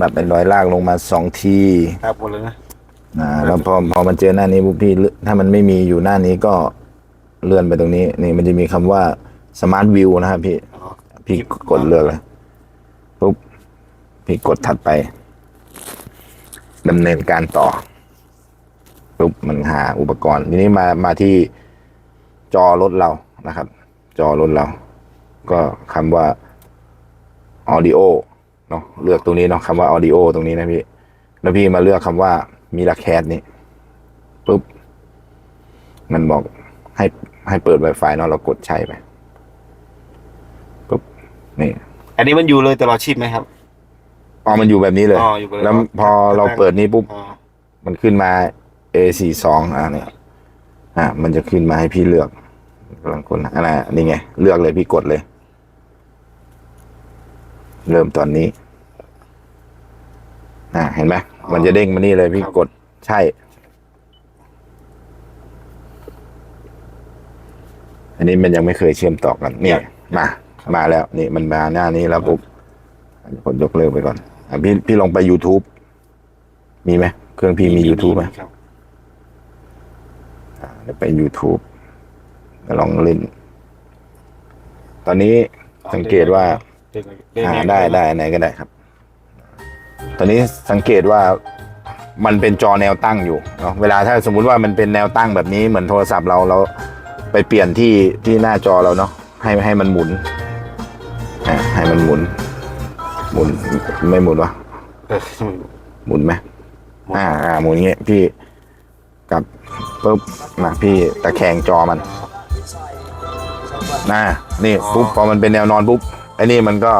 ำแบบเป็นรอยลากลงมาสองทีครับหมดเลยนะอ่าแล้วพอพอมันเจอหน้านี้ปุ๊บพี่เลือกถ้ามันไม่มีอยู่หน้านี้ก็เลื่อนไปตรงนี้ นี่มันจะมีคำว่า smart view นะครับพี่ อ๋อพี่กดเลือกเลยปุ๊บพี่กดถัดไปดำเนินการต่อปุ๊บมันหาอุปกรณ์ทีนี้มามาที่จอรถเรานะครับ จอรถเรา ก็คำว่า audio เนาะเลือกตรงนี้เนาะคำว่า audio ตรงนี้นะพี่แล้วพี่มาเลือกคำว่ามีราแคสนี่ปุ๊บมันบอกให้ให้เปิด Wi-Fi เนาะเรากดใช้ไปปุ๊บนี่อันนี้มันอยู่เลยตลอดชีพไหมครับอ๋อมันอยู่แบบนี้เลย อ๋ออยู่แบบแล้วพอเราเปิดนี้ปุ๊บ อ๋อมันขึ้นมา A42 อะเนี่ยอะมันจะขึ้นมาให้พี่เลือกกำลังคนอันนั้นนี่ไง เลือกเลยพี่กดเลย เริ่มตอนนี้อะเห็นไหมมันจะเด้งมานี่เลยพี่กดใช่ อันนี้มันยังไม่เคยเชื่อมต่อกันนี่มามาแล้ว นี่มันมาหน้านี้แล้วปุ๊บกดยกเลิกไปก่อนอะพี่พี่ลงไป YouTube มีไหมเครื่องพี่มี YouTube ไหมครับอ่าเดี๋ยวไป YouTube แล้วลองเล่น ตอนนี้สังเกตว่า เด้งเด้งอ่าเงได้ได้ไหนก็ได้ครับ ตอนนี้สังเกตว่ามันเป็นจอแนวตั้งอยู่เนาะเวลาถ้าสมมุติว่ามันเป็นแนวตั้งแบบนี้เหมือนโทรศัพท์เราเราไปเปลี่ยนที่ที่หน้าจอเราเนาะให้ให้มันหมุนอ่าให้มันหมุน หมุนไม่หมุนวะเออหมุนไหมหมุนอ่าอ่าหมุนอย่างเงี้ยพี่กลับปุ๊บมาพี่ตะแคงจอมันน่านี่ปุ๊บพอมันเป็นแนวนอนปุ๊บไอ้นี่มันก็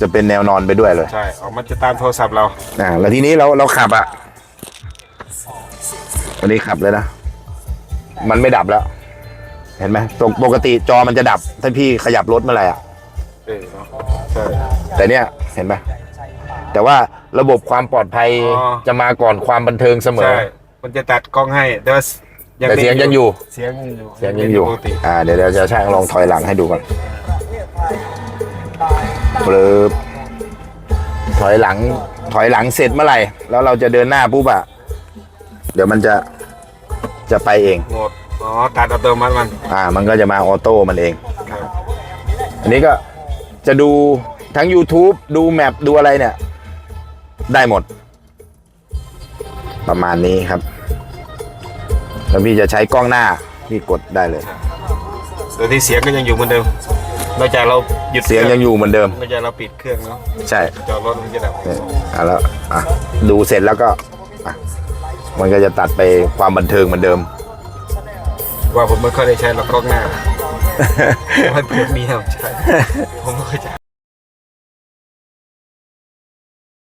จะเป็นแนวนอนไปด้วยเลย ใช่ออกมันจะตามโทรศัพท์เรา อ่า แล้วทีนี้เราเราขับอะวันนี้ขับเลยนะ มันไม่ดับแล้ว เห็นไหมปกปกติจอมันจะดับ ถ้าพี่ขยับรถเมื่อไหร่อะเออเนาะใช่ แต่เนี้ยเห็นไหมแต่ว่าระบบความปลอดภัยอ๋อ จะมาก่อนความบันเทิงเสมอ ใช่ มันจะตัดกล้องให้ แต่ว่าแต่เสียงยังอยู่ เสียงยังอยู่เสียงยังอยู่ ปกติอ่า เดี๋ยวเดี๋ยวจะช่างลองถอยหลังให้ดูก่อน ปลืบถอยหลัง ถอยหลังเสร็จเมื่อไหร่ แล้วเราจะเดินหน้าปุ๊บอะเดี๋ยวมันจะจะไปเอง โหมดอ๋อตัดอัตโนมัติมันอ่า มันก็จะมาออโต้มันเองครับอันนี้ก็จะดูทั้ง YouTube ดูแมปดูอะไรเนี่ย ได้หมด ประมาณนี้ครับ แล้วพี่จะใช้กล้องหน้า พี่กดได้เลยโดยที่เสียงก็ยังอยู่เหมือนเดิม นอกจากเราหยุดเสียงยังอยู่เหมือนเดิม นอกจากเราปิดเครื่องเนาะใช่จอดรถมันจะดับเนี่ยอะแล้วอะดูเสร็จแล้วก็อะมันก็จะตัดไปความบันเทิงเหมือนเดิม ว่าผมไม่ค่อยได้ใช้หรอกกล้องหน้า มันเพื่อเมียผมใช้ผมไม่ค่อยจะ